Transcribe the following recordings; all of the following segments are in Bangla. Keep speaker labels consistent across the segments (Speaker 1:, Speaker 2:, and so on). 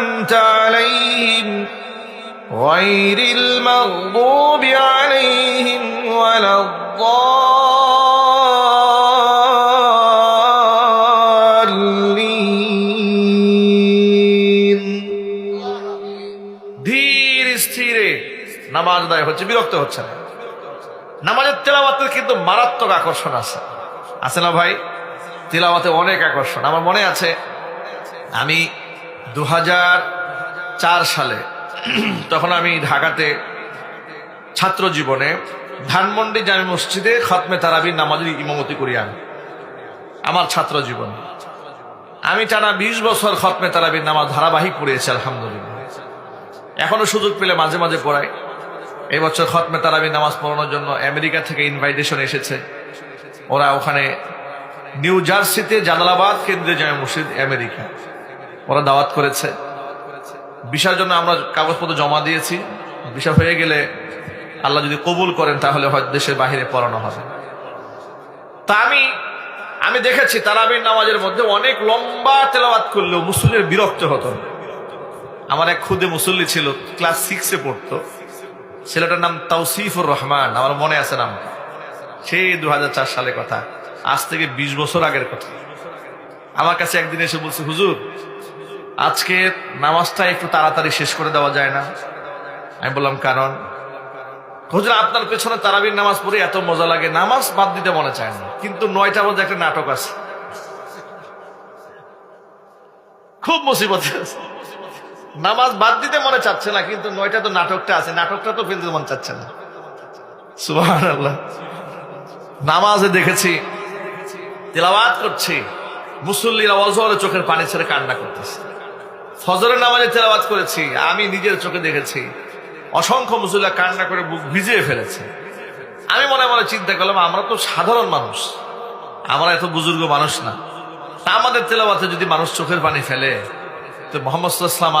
Speaker 1: أنعمت عليهم غير المغضوب عليهم ولا الضالين ধীর স্থিরে নামাজ দায় হচ্ছে বিরক্ত হচ্ছে না নামাজের তেলাওয়াতের কিন্তু মারাত্মক আকর্ষণ আছে আছে না ভাই তেলাওয়াতে অনেক আকর্ষণ আমার মনে আছে আমি দু সালে। তখন আমি ঢাকাতে ছাত্র জীবনে ধানমন্ডি জামি মসজিদে খতমে তারাবির নামাজের ইমামতি করি আমি। আমার ছাত্র জীবন। আমি টানা বিশ বছর খতমে তারাবির নামাজ ধারাবাহিক পড়িয়েছি, আলহামদুলিল্লাহ। এখনও সুযোগ পেলে মাঝে মাঝে পড়াই। এবছর বছর খতমে তারাবি নামাজ পড়ানোর জন্য আমেরিকা থেকে ইনভাইটেশন এসেছে। ওরা ওখানে নিউ জার্সিতে জালালাবাদ কেন্দ্রীয় জামে মসজিদ, আমেরিকা। ওরা দাওয়াত করেছে। বিষয়ের জন্য আমরা কাগজপত্র জমা দিয়েছি। বিষয় হয়ে গেলে আল্লাহ যদি কবুল করেন, তাহলে হয়তো দেশের বাহিরে পড়ানো হবে। তা আমি আমি দেখেছি তারাবির নামাজের মধ্যে অনেক লম্বা তেলাওয়াত করলেও মুসলিমের বিরক্ত হতো। আমার এক খুদে মুসল্লি ছিল, ক্লাস সিক্সে পড়তো। ছেলেটার নাম তাওসিফুর রহমান, আমার মনে আছে নাম সেই দু সালে কথা। আজ থেকে ২০ বছর আগের কথা। আমার কাছে একদিন এসে বলছে, হুজুর, আজকে নামাজটা একটু তাড়াতাড়ি শেষ করে দেওয়া যায় না। আমি বললাম, কারণ? হুজুর, আপনার পেছনে তারাবির নামাজ পড়ে এত মজা লাগে, নামাজ বাদ দিতে মনে চায় না, কিন্তু নয়টার মধ্যে একটা নাটক আছে। খুব মুসিবত। নামাজ বাদ দিতে মনে চাচ্ছে না, কিন্তু নয়টা তো নাটকটা আছে, নাটকটা তো ফেলতে মনে চাচ্ছে না। সুবাহ নামাজে দেখেছি, তেলাওয়াত করছি মুসল্লিরা অজরে চোখের পানি ছেড়ে কান্না করতেছে। ফজরের নামাজে তেলাওয়াত করেছি, আমি নিজের চোখে দেখেছি। অসংখ্য মুসল্লিরা কান্না করে বুক ভিজিয়ে ফেলেছে। আমি মনে মনে চিন্তা করলাম, আমরা তো সাধারণ মানুষ। আমরা এত বুজুর্গ মানুষ না। আমাদের তেলাবাতে যদি মানুষ চোখের পানি ফেলে, তো মোহাম্মদ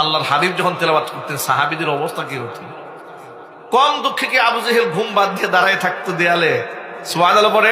Speaker 1: আল্লাহর হাবিব যখন তেলাবাত করতেন, সাহাবিদের অবস্থা কি হতো? কম দুঃখে কি আবু জেহেল ঘুম বাদ দিয়ে দাঁড়ায় থাকতো দেয়ালে? সোয়াদ আলো পরে